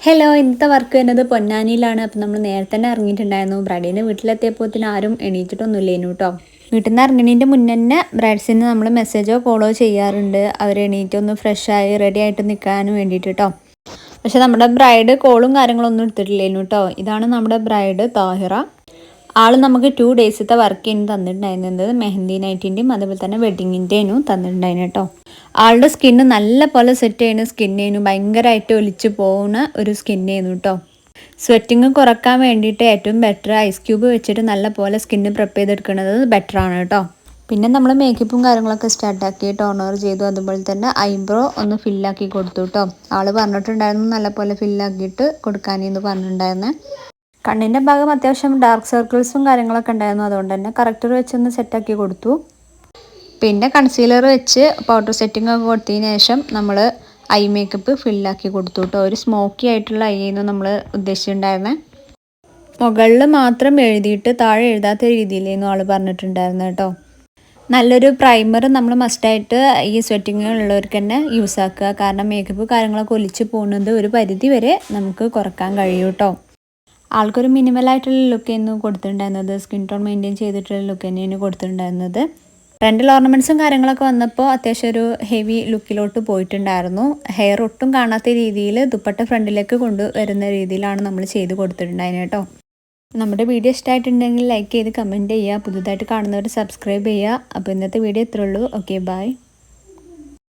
Hello ഇന്നത്തെ work വരുന്നത് പൊന്നാനിയിലാണ്. അപ്പം നമ്മൾ നേരത്തെ തന്നെ ഇറങ്ങിയിട്ടുണ്ടായിരുന്നു. ബ്രൈഡിന്റെ വീട്ടിലെത്തിയപ്പോൾ ആരും എണീറ്റിട്ടൊന്നുമില്ലേനു കേട്ടോ വീട്ടിൽ നിന്ന് ഇറങ്ങണേന്റെ മുന്നേ തന്നെ ബ്രൈഡ്സിന് നമ്മൾ മെസ്സേജോ കോളോ ചെയ്യാറുണ്ട്. അവർ എണീറ്റൊന്ന് ഫ്രഷായി റെഡി ആയിട്ട് നിൽക്കാനും വേണ്ടിയിട്ട് കേട്ടോ പക്ഷെ നമ്മുടെ ബ്രൈഡ് കോളും കാര്യങ്ങളൊന്നും എടുത്തിട്ടില്ലേനു കേട്ടോ ഇതാണ് നമ്മുടെ ബ്രൈഡ് താഹിറ. ആൾ നമുക്ക് ടു ഡേയ്സത്തെ വർക്ക് ചെയ്യുന്നു തന്നിട്ടുണ്ടായിരുന്നത് മെഹന്തി നൈറ്റിന്റെയും അതുപോലെ തന്നെ വെഡിങ്ങിന്റെയും തന്നിട്ടുണ്ടായിരുന്നു കേട്ടോ ആളുടെ സ്കിന്ന് നല്ല പോലെ സെറ്റ് ചെയ്യുന്ന സ്കിന്നേനു ഭയങ്കരമായിട്ട് ഒലിച്ച് പോകുന്ന ഒരു സ്കിന്നേനു കേട്ടോ സ്വെറ്റിങ് കുറയ്ക്കാൻ വേണ്ടിയിട്ട് ഏറ്റവും ബെറ്റർ ഐസ് ക്യൂബ് വെച്ചിട്ട് നല്ല പോലെ സ്കിന്ന് പ്രിപ്പ് ചെയ്തെടുക്കുന്നത് ബെറ്ററാണ് കേട്ടോ പിന്നെ നമ്മൾ മേക്കപ്പും കാര്യങ്ങളൊക്കെ സ്റ്റാർട്ടാക്കി ടോണർ ചെയ്തു. അതുപോലെ തന്നെ ഐബ്രോ ഒന്ന് ഫില്ലാക്കി കൊടുത്തു കേട്ടോ ആൾ പറഞ്ഞിട്ടുണ്ടായിരുന്നു നല്ല പോലെ ഫില്ലാക്കിയിട്ട് കൊടുക്കാനെന്ന് പറഞ്ഞിട്ടുണ്ടായിരുന്നേ. കണ്ണിന്റെ ഭാഗം അത്യാവശ്യം ഡാർക്ക് സർക്കിൾസും കാര്യങ്ങളൊക്കെ ഉണ്ടായിരുന്നു. അതുകൊണ്ട് തന്നെ കറക്റ്റർ വെച്ചൊന്ന് സെറ്റാക്കി കൊടുത്തു. പിന്നെ കൺസീലർ വെച്ച് പൗഡർ സെറ്റിംഗ് ഒക്കെ കൊടുത്തതിന് ശേഷം നമ്മൾ ഐ മേക്കപ്പ് ഫില്ലാക്കി കൊടുത്തു കേട്ടോ ഒരു സ്മോക്കി ആയിട്ടുള്ള ഐ ആയിരുന്നു നമ്മൾ ഉദ്ദേശിച്ചിട്ടുണ്ടായിരുന്നത് മുകളിൽ മാത്രം എഴുതിയിട്ട് താഴെ എഴുതാത്ത രീതിയിലായിരുന്നു ആൾ പറഞ്ഞിട്ടുണ്ടായിരുന്നു കേട്ടോ നല്ലൊരു പ്രൈമർ നമ്മൾ മസ്റ്റായിട്ട് ഈ സ്വെറ്റിങ് ഉള്ളവർക്ക് തന്നെ യൂസ് ആക്കുക. കാരണം മേക്കപ്പ് കാര്യങ്ങളൊക്കെ ഒലിച്ച് പോകുന്നത് ഒരു പരിധി വരെ നമുക്ക് കുറയ്ക്കാൻ കഴിയും കേട്ടോ ആൾക്കൊരു മിനിമലായിട്ടുള്ള ലുക്ക് ആയിരുന്നു കൊടുത്തിട്ടുണ്ടായിരുന്നത്. സ്കിൻ ടോൺ മെയിന്റെയിൻ ചെയ്തിട്ടുള്ള ലുക്ക് തന്നെയാണ് കൊടുത്തിട്ടുണ്ടായിരുന്നത്. ഫ്രണ്ടിൽ ഓർണമെന്റ്സും കാര്യങ്ങളൊക്കെ വന്നപ്പോൾ അത്യാവശ്യം ഒരു ഹെവി ലുക്കിലോട്ട് പോയിട്ടുണ്ടായിരുന്നു. ഹെയർ ഒട്ടും കാണാത്ത രീതിയിൽ ദുപ്പട്ട ഫ്രണ്ടിലേക്ക് കൊണ്ടുവരുന്ന രീതിയിലാണ് നമ്മൾ ചെയ്ത് കൊടുത്തിട്ടുണ്ടായിരുന്നു കേട്ടോ. നമ്മുടെ വീഡിയോ ഇഷ്ടമായിട്ടുണ്ടെങ്കിൽ ലൈക്ക് ചെയ്ത് കമന്റ് ചെയ്യുക. പുതുതായിട്ട് കാണുന്നവർ സബ്സ്ക്രൈബ് ചെയ്യുക. അപ്പോൾ ഇന്നത്തെ വീഡിയോ ഇത്രയുള്ളൂ ഓക്കെ ബൈ